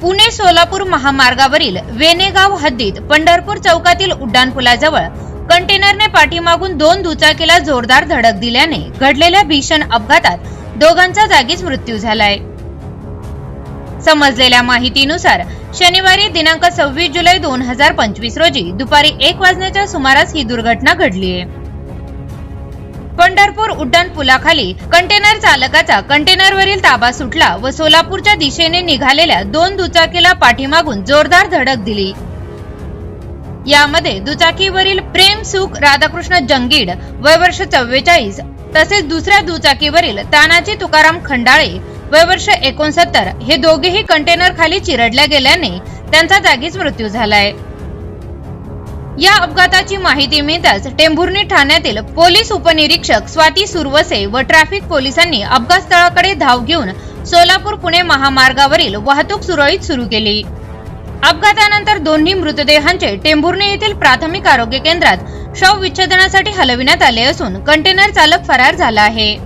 पुणे सोलापूर महामार्गावरील वेनेगाव हद्दीत पंढरपूर चौकातील उड्डाणपुलाजवळ कंटेनरने पाठीमागून दोन दुचाकीला जोरदार धडक दिल्याने घडलेल्या भीषण अपघातात दोघांचा जागीच मृत्यू झालाय. समजलेल्या माहितीनुसार शनिवारी दिनांक सव्वीस जुलै दोन हजार पंचवीस रोजी दुपारी एक वाजण्याच्या सुमारास ही दुर्घटना घडली आहे पंढरपूर उड्डाण पुलाखाली कंटेनर चालकाचा कंटेनरवरील ताबा सुटला व सोलापूरच्या दिशेने निघालेल्या दोन दुचाकीला पाठीमागून जोरदार धडक दिली. यामध्ये दुचाकीवरील प्रेम सुख राधाकृष्ण जंगीड वय वर्ष चव्वेचाळीस तसेच दुसऱ्या दुचाकीवरील तानाजी तुकाराम खंडाळे वय वर्ष एकोणसत्तर हे दोघेही कंटेनर खाली चिरडल्या गेल्याने त्यांचा जागीच मृत्यू झालाय. या अपघाताची माहिती मिळताच टेंभुर्णी ठाण्यातील पोलीस उपनिरीक्षक स्वाती सुरवसे व ट्रॅफिक पोलिसांनी अपघात स्थळाकडे धाव घेऊन सोलापूर पुणे महामार्गावरील वाहतूक सुरळीत सुरू केली. अपघातानंतर दोन्ही मृतदेहांचे टेंभुर्णी येथील प्राथमिक आरोग्य केंद्रात शव विच्छेदनासाठी हलविण्यात आले असून कंटेनर चालक फरार झाला आहे.